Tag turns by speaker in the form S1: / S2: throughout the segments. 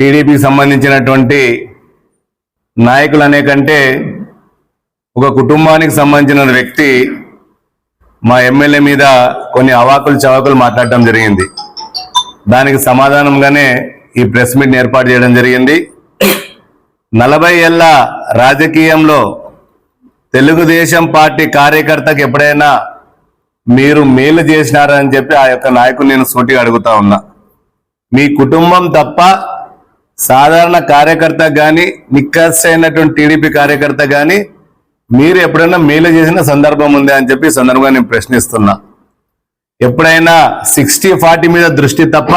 S1: టీడీపీకి సంబంధించినటువంటి నాయకులు అనే కంటే ఒక కుటుంబానికి సంబంధించిన వ్యక్తి మా ఎమ్మెల్యే మీద కొన్ని అవాకులు చవాకులు మాట్లాడటం జరిగింది. దానికి సమాధానంగానే ఈ ప్రెస్ మీట్ ఏర్పాటు చేయడం జరిగింది. నలభై ఏళ్ళ రాజకీయంలో తెలుగుదేశం పార్టీ కార్యకర్తకు ఎప్పుడైనా మీరు మేలు చేసినారని చెప్పి ఆ యొక్క నాయకుని నేను సూటిగా అడుగుతా ఉన్నా. మీ కుటుంబం తప్ప సాధారణ కార్యకర్త కానీ నిక్కస్ అయినటువంటి టీడీపీ కార్యకర్త కానీ మీరు ఎప్పుడైనా మేలు చేసిన సందర్భం ఉందా అని చెప్పి సందర్భంగా నేను ప్రశ్నిస్తున్నా. ఎప్పుడైనా సిక్స్టీ ఫార్టీ మీద దృష్టి తప్ప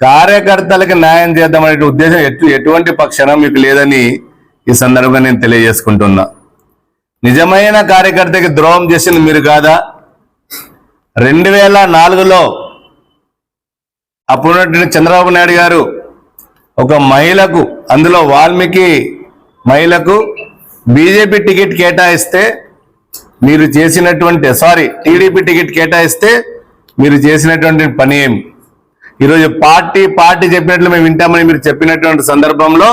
S1: కార్యకర్తలకు న్యాయం చేద్దామనే ఉద్దేశం ఎటు ఎటువంటి పక్షణం మీకు లేదని ఈ సందర్భంగా నేను తెలియజేసుకుంటున్నా. నిజమైన కార్యకర్తకి ద్రోహం చేసింది మీరు కాదా? రెండు వేల నాలుగులో అప్పుడున్నటువంటి చంద్రబాబు నాయుడు గారు ఒక మహిళకు అందులో వాల్మీకి మహిళకు బీజేపీ టికెట్ కేటాయిస్తే మీరు చేసినటువంటి సారీ టీడీపీ టికెట్ కేటాయిస్తే మీరు చేసినటువంటి పని ఏమి? ఈరోజు పార్టీ పార్టీ చెప్పినట్లు మేము వింటామని మీరు చెప్పినటువంటి సందర్భంలో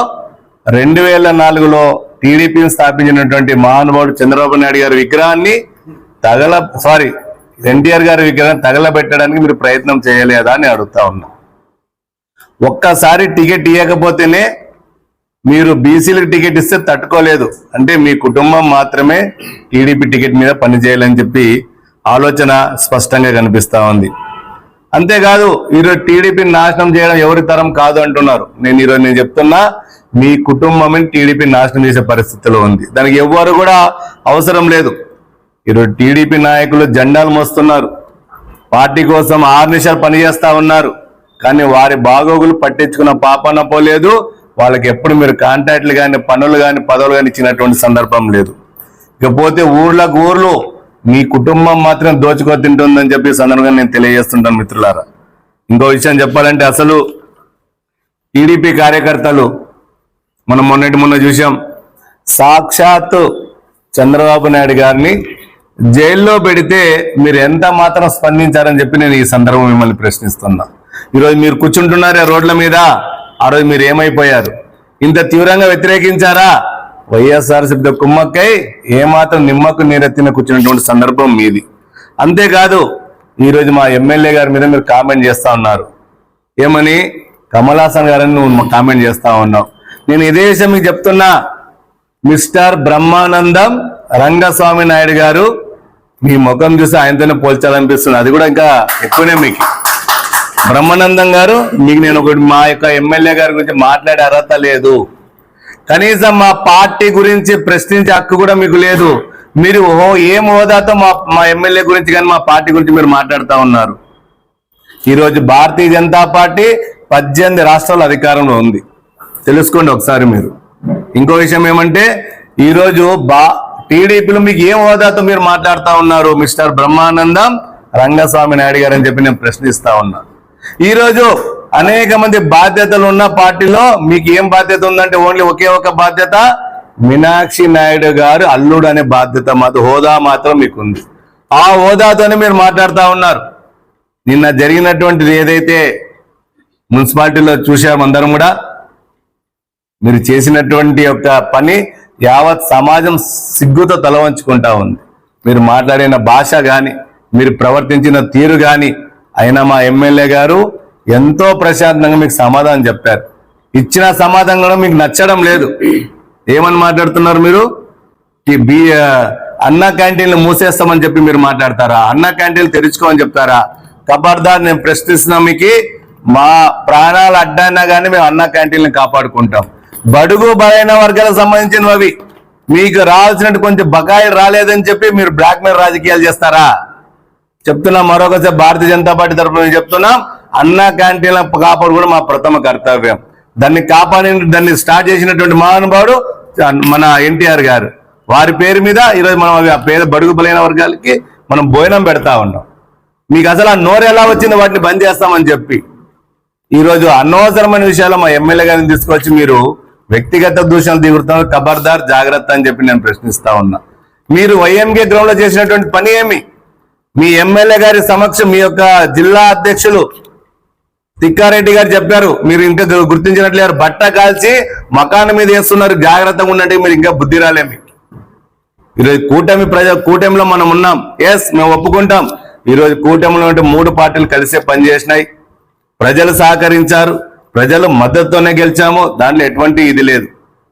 S1: రెండు వేల నాలుగులో టీడీపీని స్థాపించినటువంటి మహానుభావుడు చంద్రబాబు నాయుడు గారి విగ్రహాన్ని తగల సారీ ఎన్టీఆర్ గారి విగ్రహం తగలబెట్టడానికి మీరు ప్రయత్నం చేయలేదా అని అడుగుతా ఉన్నా. ఒక్కసారి టికెట్ ఇవ్వకపోతేనే మీరు బీసీలకు టికెట్ ఇస్తే తట్టుకోలేదు. అంటే మీ కుటుంబం మాత్రమే టీడీపీ టికెట్ మీద పనిచేయాలని చెప్పి ఆలోచన స్పష్టంగా కనిపిస్తూ ఉంది. అంతేకాదు ఈరోజు టీడీపీని నాశనం చేయడం ఎవరి తరం కాదు అంటున్నారు. నేను ఈరోజు నేను చెప్తున్నా మీ కుటుంబం టీడీపీ నాశనం చేసే పరిస్థితిలో ఉంది. దానికి ఎవ్వరు కూడా అవసరం లేదు. ఈరోజు టీడీపీ నాయకులు జెండాలు మోస్తున్నారు. పార్టీ కోసం ఆరు నిమిషాలు పనిచేస్తూ ఉన్నారు. కానీ వారి బాగోగులు పట్టించుకున్న పాపన పోలేదు వాళ్ళకి ఎప్పుడు మీరు కాంటాక్ట్లు కానీ పనులు కానీ పదవులు కానీ ఇచ్చినటువంటి సందర్భం లేదు. ఇకపోతే ఊర్లకు ఊర్లు మీ కుటుంబం మాత్రం దోచుకో తింటుందని చెప్పి సందర్భంగా నేను తెలియజేస్తుంటాను మిత్రులారా. ఇంకో విషయం చెప్పాలంటే అసలు టీడీపీ కార్యకర్తలు మనం మొన్నటి మొన్న చూసాం సాక్షాత్తు చంద్రబాబు నాయుడు గారిని జైల్లో పెడితే మీరు ఎంత మాత్రం స్పందించారని చెప్పి నేను ఈ సందర్భం మిమ్మల్ని ప్రశ్నిస్తున్నా. ఈరోజు మీరు కూర్చుంటున్నారే రోడ్ల మీద. ఆ రోజు మీరు ఏమైపోయారు? ఇంత తీవ్రంగా వ్యతిరేకించారా? వైఎస్ఆర్సీపీ కుమ్మక్కై ఏమాత్రం నిమ్మకు నీరెత్తిన కూర్చున్నటువంటి సందర్భం మీది. అంతేకాదు ఈరోజు మా ఎమ్మెల్యే గారి మీద మీరు కామెంట్ చేస్తా ఉన్నారు. ఏమని? కమలాసన్ గారని నువ్వు కామెంట్ చేస్తా ఉన్నావు. నేను ఇదే విషయం మీకు చెప్తున్నా. మిస్టర్ బ్రహ్మానందం రంగస్వామి నాయుడు గారు మీ ముఖం చూసి ఆయనతోనే పోల్చాలనిపిస్తుంది. అది కూడా ఇంకా ఎక్కువనే మీకు. బ్రహ్మానందం గారు మీకు నేను ఒకటి మా యొక్క ఎమ్మెల్యే గారి గురించి మాట్లాడే అర్హత లేదు. కనీసం మా పార్టీ గురించి ప్రశ్నించే హక్కు కూడా మీకు లేదు. మీరు ఓ ఏం హోదాతో మా మా ఎమ్మెల్యే గురించి కానీ మా పార్టీ గురించి మీరు మాట్లాడుతూ ఉన్నారు. ఈరోజు భారతీయ జనతా పార్టీ పద్దెనిమిది రాష్ట్రాల అధికారంలో ఉంది. తెలుసుకోండి ఒకసారి మీరు. ఇంకో విషయం ఏమంటే ఈరోజు బా టీడీపీలో మీకు ఏం హోదాతో మీరు మాట్లాడుతూ ఉన్నారు మిస్టర్ బ్రహ్మానందం? రంగస్వామి నాయుడు గారు అని చెప్పి నేను ప్రశ్నిస్తా ఉన్నా. ఈరోజు అనేక మంది బాధ్యతలు ఉన్న పార్టీలో మీకు ఏం బాధ్యత ఉందంటే ఓన్లీ ఒకే ఒక బాధ్యత? మీనాక్షి నాయుడు గారు అల్లుడు అనే బాధ్యత మాత్రం హోదా మాత్రం మీకు ఉంది ఆ హోదాతోనే మీరు మాట్లాడుతూ ఉన్నారు. నిన్న జరిగినటువంటిది ఏదైతే మున్సిపాలిటీలో చూసాం అందరం కూడా మీరు చేసినటువంటి యొక్క పని యావత్ సమాజం సిగ్గుతో తలవంచుకుంటా ఉంది. మీరు మాట్లాడిన భాష కానీ మీరు ప్రవర్తించిన తీరు కానీ అయినా మా ఎమ్మెల్యే గారు ఎంతో ప్రశాంతంగా మీకు సమాధానం చెప్పారు. ఇచ్చిన సమాధానం కూడా మీకు నచ్చడం లేదు. ఏమని మాట్లాడుతున్నారు మీరు? ఈ బి అన్న క్యాంటీన్లు మూసేస్తామని చెప్పి మీరు మాట్లాడతారా? అన్న క్యాంటీన్లు తెరుచుకోమని చెప్తారా? కబర్దార్ నేను ప్రశ్నిస్తున్నా మీకు. మా ప్రాణాలు అడ్డైనా కానీ మేము అన్న క్యాంటీన్లు కాపాడుకుంటాం. బడుగు బలైన వర్గాలకు సంబంధించినవి. అవి మీకు రావాల్సినట్టు కొంచెం బకాయిలు రాలేదని చెప్పి మీరు బ్లాక్ మెయిల్ రాజకీయాలు చేస్తారా? చెప్తున్నా మరొకసారి భారతీయ జనతా పార్టీ తరఫున చెప్తున్నా చెప్తున్నాం అన్న క్యాంటీన్ల కాపాడు కూడా మా ప్రథమ కర్తవ్యం. దాన్ని కాపాడి దాన్ని స్టార్ట్ చేసినటువంటి మహానుభావుడు మన ఎన్టీఆర్ గారు. వారి పేరు మీద ఈరోజు మనం అవి ఆ పేద బడుగు బలైన వర్గాలకి మనం భోజనం పెడతా ఉన్నాం. మీకు అసలు ఆ నోరు ఎలా వచ్చిందో వాటిని బంద్ చేస్తామని చెప్పి. ఈరోజు అనవసరమైన విషయాలు మా ఎమ్మెల్యే గారిని తీసుకొచ్చి మీరు వ్యక్తిగత దూషణలు దిగుతున్నారు ఖబర్దార్ జాగ్రత్త అని చెప్పి నేను ప్రశ్నిస్తా ఉన్నా. మీరు వైఎంకే గ్రౌండ్లో చేసినటువంటి పని ఏమి? మీ ఎమ్మెల్యే గారి సమక్షం మీ యొక్క జిల్లా అధ్యక్షులు తిక్కారెడ్డి గారు చెప్పారు. మీరు ఇంకా గు- గుర్తించినట్లేరు. బట్ట కాల్చి మకాన్ మీద వేస్తున్నారు. జాగ్రత్తగా ఉండండి. మీరు ఇంకా బుద్ధి రాలే మీకు ఈరోజు కూటమి ప్రజ కూటమిలో మనం ఉన్నాం. ఎస్ మేము ఒప్పుకుంటాం. ఈరోజు కూటమిలో ఉంటే మూడు పార్టీలు కలిసే పనిచేసినాయి ప్రజలు సహకరించారు. ప్రజలు మద్దతుతోనే గెలిచాము. దాంట్లో ఎటువంటి ఇది లేదు.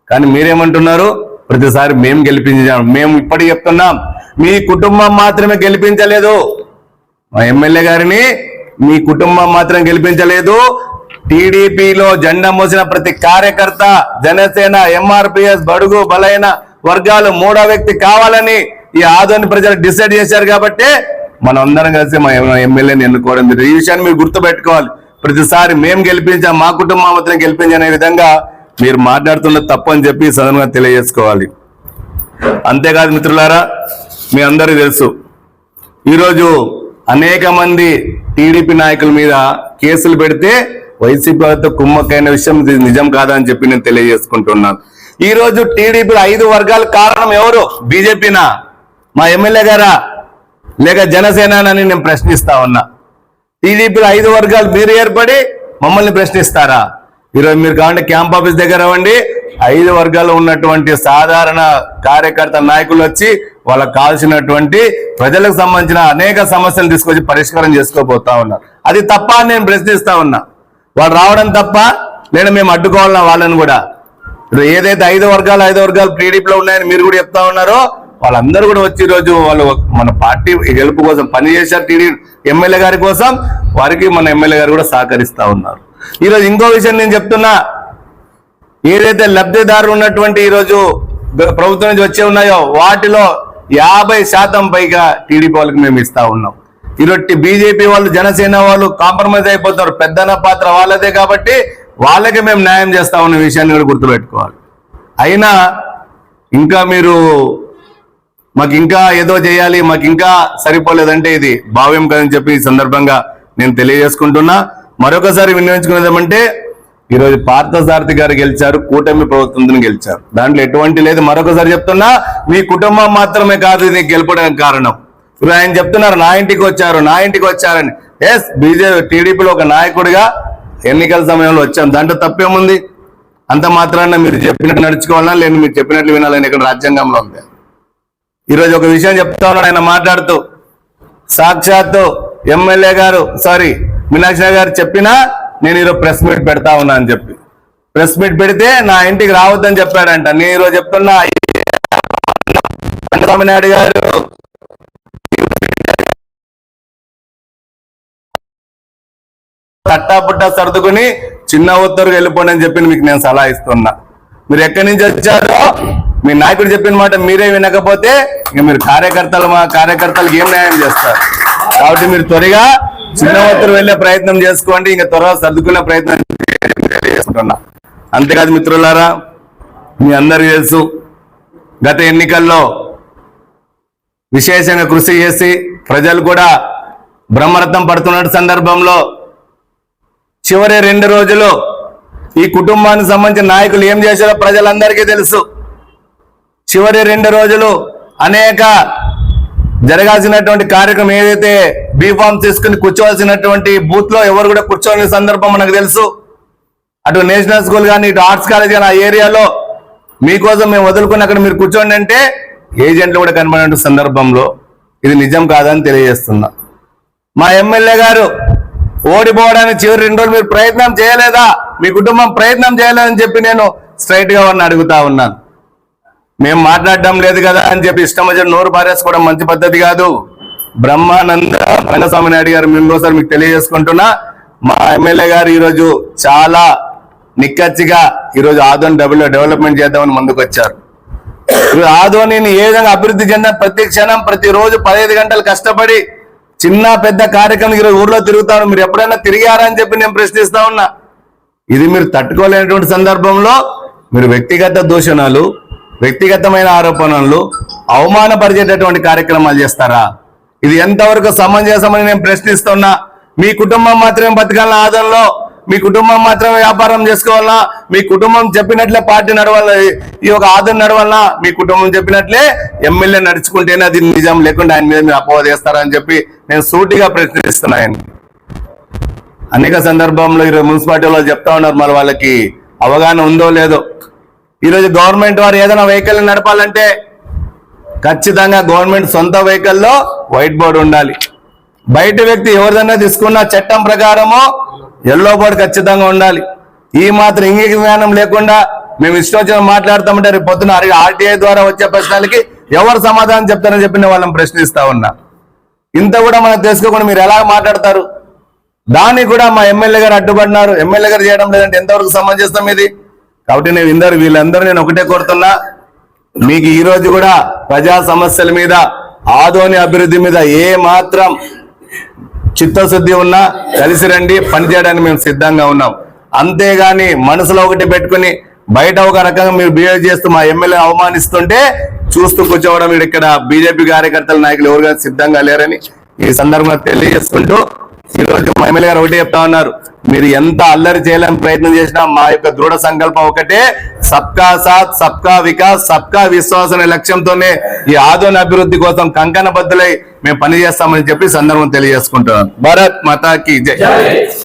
S1: కానీ మీరేమంటున్నారు? ప్రతిసారి మేము గెలిపించాము మేము ఇప్పటికి చెప్తున్నాం. మీ కుటుంబం మాత్రమే గెలిపించలేదు. మా ఎమ్మెల్యే గారిని మీ కుటుంబం మాత్రం గెలిపించలేదు. టీడీపీలో జెండా మోసిన ప్రతి కార్యకర్త జనసేన ఎంఆర్పిఎస్ బడుగు బలైన వర్గాలు మూడో వ్యక్తి కావాలని ఈ ఆదోని ప్రజలు డిసైడ్ చేశారు కాబట్టి మనం అందరం కలిసి మా ఎమ్మెల్యేని ఎన్నుకోవడం జరిగింది. ఈ విషయాన్ని మీరు గుర్తుపెట్టుకోవాలి. ప్రతిసారి మేము గెలిపించాం మా కుటుంబం మాత్రం గెలిపించనే విధంగా మీరు మాట్లాడుతున్న తప్పని చెప్పి సదనంగా తెలియజేసుకోవాలి. అంతేకాదు మిత్రులారా మీ అందరికీ తెలుసు. ఈరోజు అనేక మంది టీడీపీ నాయకుల మీద కేసులు పెడితే వైసీపీ వాళ్ళతో కుమ్మక్కైన విషయం ఇది నిజం కాదని చెప్పి నేను తెలియజేసుకుంటున్నాను. ఈ రోజు టీడీపీలో ఐదు వర్గాల కారణం ఎవరు? బీజేపీనా? మా ఎమ్మెల్యే గారా? లేక జనసేనని నేను ప్రశ్నిస్తా ఉన్నా. టీడీపీలో ఐదు వర్గాలు మీరు ఏర్పడి మమ్మల్ని ప్రశ్నిస్తారా? ఈరోజు మీరు కావాలంటే క్యాంప్ ఆఫీస్ దగ్గర అవ్వండి. ఐదు వర్గాలు ఉన్నటువంటి సాధారణ కార్యకర్త నాయకులు వచ్చి వాళ్ళకి కావాల్సినటువంటి ప్రజలకు సంబంధించిన అనేక సమస్యలు తీసుకొచ్చి పరిష్కారం చేసుకోబోతా ఉన్నారు అది తప్ప నేను ప్రశ్నిస్తా ఉన్నా. వాళ్ళు రావడం తప్ప నేను మేము అడ్డుకోవాలన్నా వాళ్ళని కూడా. ఇప్పుడు ఏదైతే ఐదు వర్గాలు ఐదు వర్గాలు టీడీపీలో ఉన్నాయని మీరు కూడా చెప్తా ఉన్నారో వాళ్ళందరూ కూడా వచ్చి ఈరోజు రోజు వాళ్ళు మన పార్టీ గెలుపు కోసం పనిచేశారు టీడీ ఎమ్మెల్యే గారి కోసం. వారికి మన ఎమ్మెల్యే గారు కూడా సహకరిస్తా ఉన్నారు. ఈ రోజు ఇంకో విషయం నేను చెప్తున్నా. ఏదైతే లబ్ధిదారులు ఉన్నటువంటి ఈరోజు ప్రభుత్వం నుంచి వచ్చే ఉన్నాయో వాటిలో యాభై శాతం పైగా టీడీపీ వాళ్ళకి మేము ఇస్తా ఉన్నాం. ఈరోజు బీజేపీ వాళ్ళు జనసేన వాళ్ళు కాంప్రమైజ్ అయిపోతున్నారు. పెద్దన పాత్ర వాళ్ళదే కాబట్టి వాళ్ళకి మేము న్యాయం చేస్తా ఉన్న విషయాన్ని కూడా గుర్తుపెట్టుకోవాలి. అయినా ఇంకా మీరు మాకు ఇంకా ఏదో చేయాలి మాకు ఇంకా సరిపోలేదంటే ఇది భావ్యం కదని చెప్పి ఈ సందర్భంగా నేను తెలియజేసుకుంటున్నా. మరొకసారి వినియోగించుకునేదేమంటే ఈరోజు పార్థసారథి గారు గెలిచారు కూటమి ప్రభుత్వం గెలిచారు. దాంట్లో ఎటువంటి లేదు. మరొకసారి చెప్తున్నా మీ కుటుంబం మాత్రమే కాదు ఇది గెలపడానికి కారణం. ఇప్పుడు ఆయన చెప్తున్నారు నా ఇంటికి వచ్చారు నా ఇంటికి వచ్చారని. ఎస్ బీజేపీ టీడీపీలో ఒక నాయకుడిగా ఎన్నికల సమయంలో వచ్చాం దాంట్లో తప్పేముంది? అంత మాత్రాన మీరు చెప్పినట్టు నడుచుకోవాలన్నా లేదు మీరు చెప్పినట్లు వినాలని ఇక్కడ రాజ్యాంగంలో ఉంది. ఈరోజు ఒక విషయం చెప్తా ఉన్నాడు ఆయన మాట్లాడుతూ సాక్షాత్తు ఎమ్మెల్యే గారు సారీ మీనాక్షి గారు చెప్పినా నేను ఈరోజు ప్రెస్ మీట్ పెడతా ఉన్నా అని చెప్పి. ప్రెస్ మీట్ పెడితే నా ఇంటికి రావద్దని చెప్పాడంట. నేను ఈరోజు చెప్తున్నా చంద్రబాబు గారు తట్టాపుట్టా సర్దుకుని చిన్న ఉత్తరుకు వెళ్ళిపోండి అని చెప్పి మీకు నేను సలహా ఇస్తున్నా. మీరు ఎక్కడి నుంచి వచ్చారో మీ నాయకుడు చెప్పిన మాట మీరే వినకపోతే ఇక మీరు కార్యకర్తలు మా కార్యకర్తలకు ఏం న్యాయం చేస్తారు? కాబట్టి మీరు త్వరగా చిన్న వెళ్ళే ప్రయత్నం చేసుకోండి ఇంకా త్వరగా సర్దుకునే ప్రయత్నం చేసుకుంటున్నా అంతేకాదు మిత్రులారా మీ అందరికీ తెలుసు గత ఎన్నికల్లో విశేషంగా కృషి చేసి ప్రజలు కూడా బ్రహ్మరథం పడుతున్న సందర్భంలో చివరి రెండు రోజులు ఈ కుటుంబానికి సంబంధించిన నాయకులు ఏం చేశారో ప్రజలందరికీ తెలుసు. చివరి రెండు రోజులు అనేక జరగాల్సినటువంటి కార్యక్రమం ఏదైతే బీఫామ్ తీసుకుని కూర్చోవలసినటువంటి బూత్లో ఎవరు కూడా కూర్చోని సందర్భం మనకు తెలుసు. అటు నేషనల్ స్కూల్ కానీ ఇటు ఆర్ట్స్ కాలేజ్ కానీ ఆ ఏరియాలో మీకోసం మేము వదులుకుని అక్కడ మీరు కూర్చోండి అంటే ఏజెంట్లు కూడా కనబడిన సందర్భంలో ఇది నిజం కాదని తెలియజేస్తున్నా. మా ఎమ్మెల్యే గారు ఓడిపోవడానికి చివరి రెండు రోజులు మీరు ప్రయత్నం చేయలేదా? మీ కుటుంబం ప్రయత్నం చేయలేదని చెప్పి నేను స్ట్రైట్గా వారిని అడుగుతా ఉన్నాను. మేము మాట్లాడడం లేదు కదా అని చెప్పి ఇష్టం వచ్చిన నోరు పారేసుకోవడం మంచి పద్ధతి కాదు. బ్రహ్మానంద రంగస్వామి నాయుడు గారు మేము మీకు తెలియజేసుకుంటున్నా మా ఎమ్మెల్యే గారు ఈరోజు చాలా నిక్కచ్చిగా ఈరోజు ఆదోని డబ్బులో డెవలప్మెంట్ చేద్దామని ముందుకు వచ్చారు. ఈరోజు ఆదోనిని ఏ విధంగా అభివృద్ధి చెందిన ప్రతి క్షణం ప్రతిరోజు పదహైదు గంటలు కష్టపడి చిన్న పెద్ద కార్యక్రమం ఈరోజు ఊర్లో తిరుగుతాను. మీరు ఎప్పుడైనా తిరిగారా అని చెప్పి నేను ప్రశ్నిస్తా ఉన్నా. ఇది మీరు తట్టుకోలేనటువంటి సందర్భంలో మీరు వ్యక్తిగత దూషణలు వ్యక్తిగతమైన ఆరోపణలు అవమానపరిచేటటువంటి కార్యక్రమాలు చేస్తారా? ఇది ఎంతవరకు సమంజసమని నేను ప్రశ్నిస్తున్నా. మీ కుటుంబం మాత్రమే బతకాలన్న ఆదంలో మీ కుటుంబం మాత్రమే వ్యాపారం చేసుకోవాలా మీ కుటుంబం చెప్పినట్లే పార్టీ నడవాల ఈ యొక్క ఆదరణ నడవాలా మీ కుటుంబం చెప్పినట్లే ఎమ్మెల్యే నడుచుకుంటేనే అది నిజం లేకుండా ఆయన మీద మీరు అపోహ చేస్తారని చెప్పి నేను సూటిగా ప్రశ్నిస్తున్నాను అనేక సందర్భంలో ఈరోజు మున్సిపాలిటీ వాళ్ళు చెప్తా ఉన్నారు మరి వాళ్ళకి అవగాహన ఉందో లేదో. ఈరోజు గవర్నమెంట్ వారు ఏదైనా వెహికల్ నడపాలంటే ఖచ్చితంగా గవర్నమెంట్ సొంత వెహికల్లో వైట్ బోర్డు ఉండాలి. బయట వ్యక్తి ఎవరిదైనా తీసుకున్న చట్టం ప్రకారము ఎల్లో బోర్డు ఖచ్చితంగా ఉండాలి. ఈ మాత్రం ఇంగిక జ్ఞానం లేకుండా మేము ఇష్టం వచ్చిన మాట్లాడతామంటే రేపు పొద్దున ఆర్టీఐ ద్వారా వచ్చే ప్రశ్నలకి ఎవరు సమాధానం చెప్తారని చెప్పి వాళ్ళని ప్రశ్నిస్తా ఉన్నా. ఇంత కూడా మనం తెలుసుకోకుండా మీరు ఎలా మాట్లాడతారు? దాన్ని కూడా మా ఎమ్మెల్యే గారు అడ్డుపడినారు. ఎమ్మెల్యే గారు చేయడం లేదంటే ఎంతవరకు సమంజసం ఇది? కాబట్టి నేను ఇందరు వీళ్ళందరూ నేను ఒకటే కోరుతున్నా మీకు ఈ రోజు కూడా ప్రజా సమస్యల మీద ఆదోని అభివృద్ధి మీద ఏ మాత్రం చిత్తశుద్ధి ఉన్నా కలిసి రండి పనిచేయడానికి మేము సిద్ధంగా ఉన్నాం. అంతేగాని మనసులో ఒకటి పెట్టుకుని బయట ఒక రకంగా మీరు బిహేవ్ చేస్తూ మా ఎమ్మెల్యే అవమానిస్తుంటే చూస్తూ కూర్చోవడం ఇక్కడ బీజేపీ కార్యకర్తల నాయకులు ఎవరుగా సిద్ధంగా లేరని ఈ సందర్భంగా తెలియజేసుకుంటూ ఈ రోజు మా ఎమ్మెల్యే గారు ఒకటే చెప్తా ఉన్నారు. మీరు ఎంత అల్లరి చేయాలని ప్రయత్నం చేసినా మా యొక్క దృఢ సంకల్పం ఒకటే. సబ్కా సాత్ సబ్కా వికాస్ సబ్కా విశ్వాస్ అనే లక్ష్యంతోనే ఈ ఆదోని అభివృద్ధి కోసం కంకణ బద్దులై మేము పనిచేస్తామని చెప్పి సందర్భం తెలియజేసుకుంటున్నాను. భారత్ మాతాకి జై.